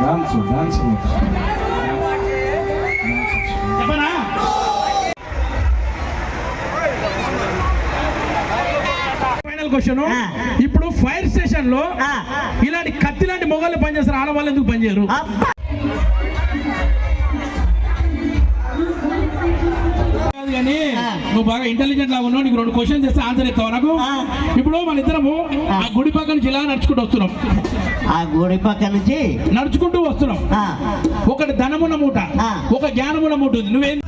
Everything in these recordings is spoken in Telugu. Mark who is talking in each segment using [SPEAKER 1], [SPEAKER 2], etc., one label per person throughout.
[SPEAKER 1] Dance dance
[SPEAKER 2] final question. ఇప్పుడు ఫైర్
[SPEAKER 3] స్టేషన్లో
[SPEAKER 2] ఇలాంటి కత్తి లాంటి మొగళ్ళు పనిచేస్తారు. ఆడవాళ్ళు ఎందుకు పనిచేయరు? నువ్వు బాగా ఇంటెలిజెంట్ లాగా ఉన్నావు నీకు రెండు క్వశ్చన్స్ చేస్తే ఆన్సర్ ఇస్తావు నాకు. ఇప్పుడు మన ఇద్దరము
[SPEAKER 3] ఆ.
[SPEAKER 2] గుడి పక్కన జిల్లా నడుచుకుంటూ వస్తున్నాం
[SPEAKER 3] ఆ గుడి పక్క నుంచి
[SPEAKER 2] నడుచుకుంటూ వస్తున్నాం ఒకటి ధనమున్న మూట. ఒక జ్ఞానమున్న మూట ఉంది నువ్వేం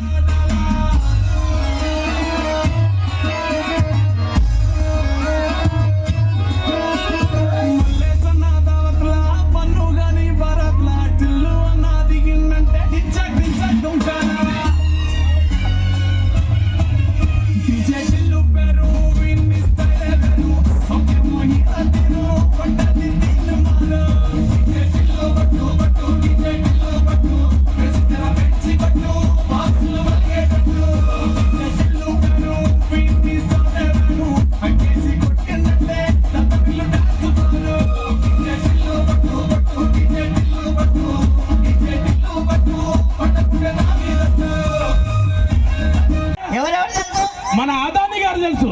[SPEAKER 2] మన ఆదాని గారు తెలుసు.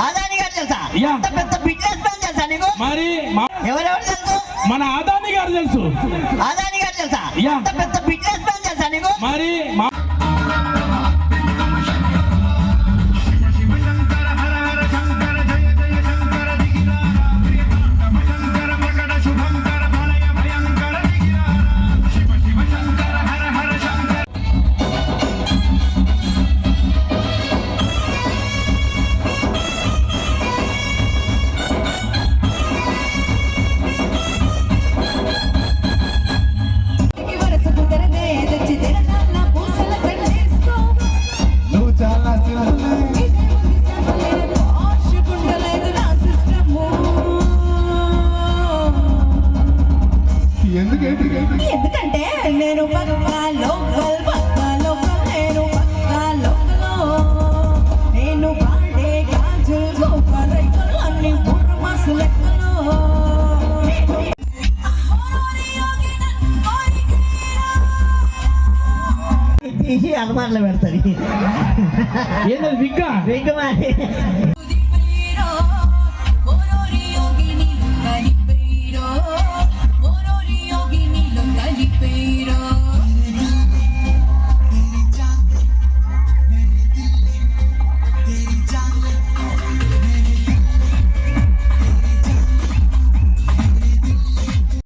[SPEAKER 3] ఆదాని గారు తెలుసా. అంత పెద్ద బిజినెస్ మ్యాన్ తెలుసా నీకు?
[SPEAKER 2] మరి
[SPEAKER 3] ఎవరెవరు తెలుసు?
[SPEAKER 2] మన ఆదాని గారు తెలుసు.
[SPEAKER 3] ఆదాని గారు తెలుసా. అంత పెద్ద బిజినెస్ మ్యాన్ తెలుసా నీకు?
[SPEAKER 2] మరి
[SPEAKER 1] ఎందుకేంటి?
[SPEAKER 4] ఎందుకంటే నేను పక్కా లోకల్ పక్కా లోకల్ నేను పక్కా లోకల్ నేను పాడే గాజు సూపర్ రైకల్ అన్ని బుర్ర మాసు లెక్కలు.
[SPEAKER 3] తీసి అనుమానాలు పెడతారు.
[SPEAKER 2] ఏంటది విగ్గా?
[SPEAKER 3] వెంకమారి